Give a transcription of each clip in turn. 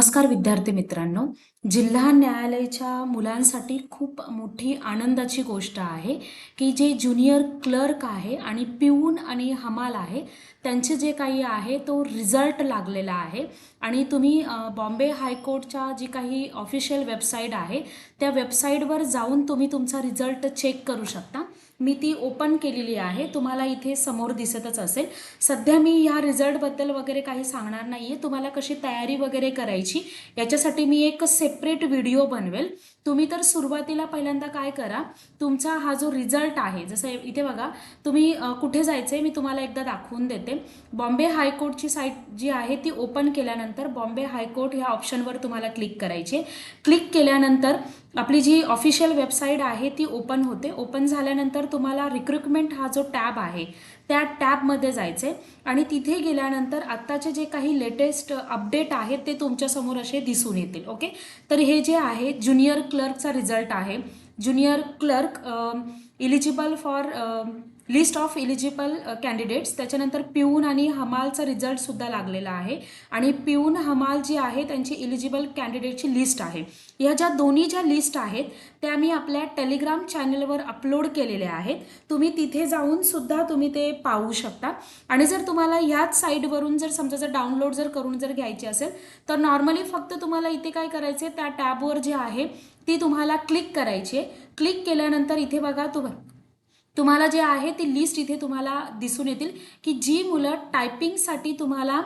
नमस्कार विद्यार्थी मित्रांनो. जिल्हा न्यायालयाच्या मुलांसाठी खूप मोठी आनंदाची गोष्ट आहे की जे ज्युनियर क्लर्क आहे आणि पिऊन आणि हमाल आहे त्यांचे जे काही आहे तो रिझल्ट लागलेला आहे. आणि तुम्ही बॉम्बे हायकोर्टच्या जी काही ऑफिशियल वेबसाईट आहे त्या वेबसाईटवर जाऊन तुम्ही तुमचा रिझल्ट चेक करू शकता. मी ती ओपन केलेली आहे. तुम्हाला इथे समोर दिसतच असेल. सध्या मी ह्या रिझल्टबद्दल वगैरे काही सांगणार नाही आहे तुम्हाला कशी तयारी वगैरे करायची याच्यासाठी मी एक सेपरेट व्हिडिओ बनवेल. तुम्ही तर सुरुवातीला पहिल्यांदा काय करा तुमचा हा जो रिझल्ट आहे जसं इथे बघा तुम्ही कुठे जायचं आहे मी तुम्हाला एकदा दाखवून देते. बॉम्बे हायकोर्टची साईट जी आहे ती ओपन केल्यानंतर बॉम्बे हायकोर्ट ह्या ऑप्शनवर तुम्हाला क्लिक करायचे क्लिक केल्यानंतर आपली जी ऑफिशियल वेबसाईट आहे ती ओपन होते. ओपन झाल्यानंतर तुम्हाला रिक्रुटमेंट हा जो टॅब आहे त्या टॅबमध्ये जायचे. आणि तिथे गेल्यानंतर आत्ताचे जे काही लेटेस्ट अपडेट आहेत ते तुमच्यासमोर असे दिसून येतील ओके तर हे जे आहे ज्युनियर क्लर्कचा रिझल्ट आहे. Junior clerk eligible for list of eligible candidates त्याच्यानंतर पिऊन आणि हमालचा रिझल्टसुद्धा लागलेला आहे. आणि पिऊन हमाल जी आहे त्यांची इलिजिबल कॅन्डिडेटची लिस्ट आहे. ह्या ज्या दोन्ही ज्या लिस्ट आहेत त्या मी आपल्या टेलिग्राम चॅनलवर अपलोड केलेल्या आहेत. तुम्ही तिथे जाऊन सुद्धा तुम्ही ते पाहू शकता. आणि जर तुम्हाला ह्याच साईटवरून जर समजा जर डाउनलोड जर करून जर घ्यायची असेल तर नॉर्मली फक्त तुम्हाला इथे काय करायचे त्या टॅबवर जे आहे ती तुम्हाला क्लिक करायची आहे. क्लिक केल्यानंतर इथे बघा तुम्हा तुम्हाला जे आहे ती लिस्ट इथे तुम्हाला दिसून येतील की जी मुलं टायपिंगसाठी तुम्हाला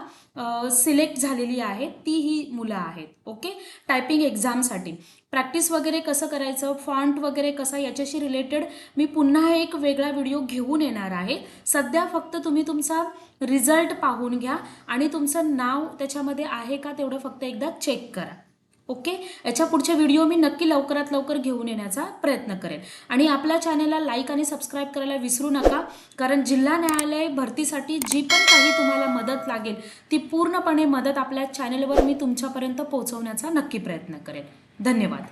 सिलेक्ट झालेली आहे ती ही मुलं आहेत. ओके टायपिंग एक्झामसाठी प्रॅक्टिस वगैरे कसं करायचं? फॉन्ट वगैरे कसं? याच्याशी रिलेटेड मी पुन्हा एक वेगळा व्हिडिओ घेऊन येणार आहे. सध्या फक्त तुम्ही तुमचा रिझल्ट पाहून घ्या आणि तुमचं नाव त्याच्यामध्ये आहे का तेवढं फक्त एकदा चेक करा. ओके? याच्या पुढचे व्हिडिओ मी नक्की लवकरात लवकर घेऊन येण्याचा प्रयत्न करेन. आणि आपल्या चॅनलला लाईक आणि सबस्क्राईब करायला विसरू नका कारण जिल्हा न्यायालय भरतीसाठी जी पण काही तुम्हाला मदत लागेल ती पूर्णपणे मदत आपल्या चॅनलवर मी तुमच्यापर्यंत पोहोचवण्याचा नक्की प्रयत्न करेन. धन्यवाद.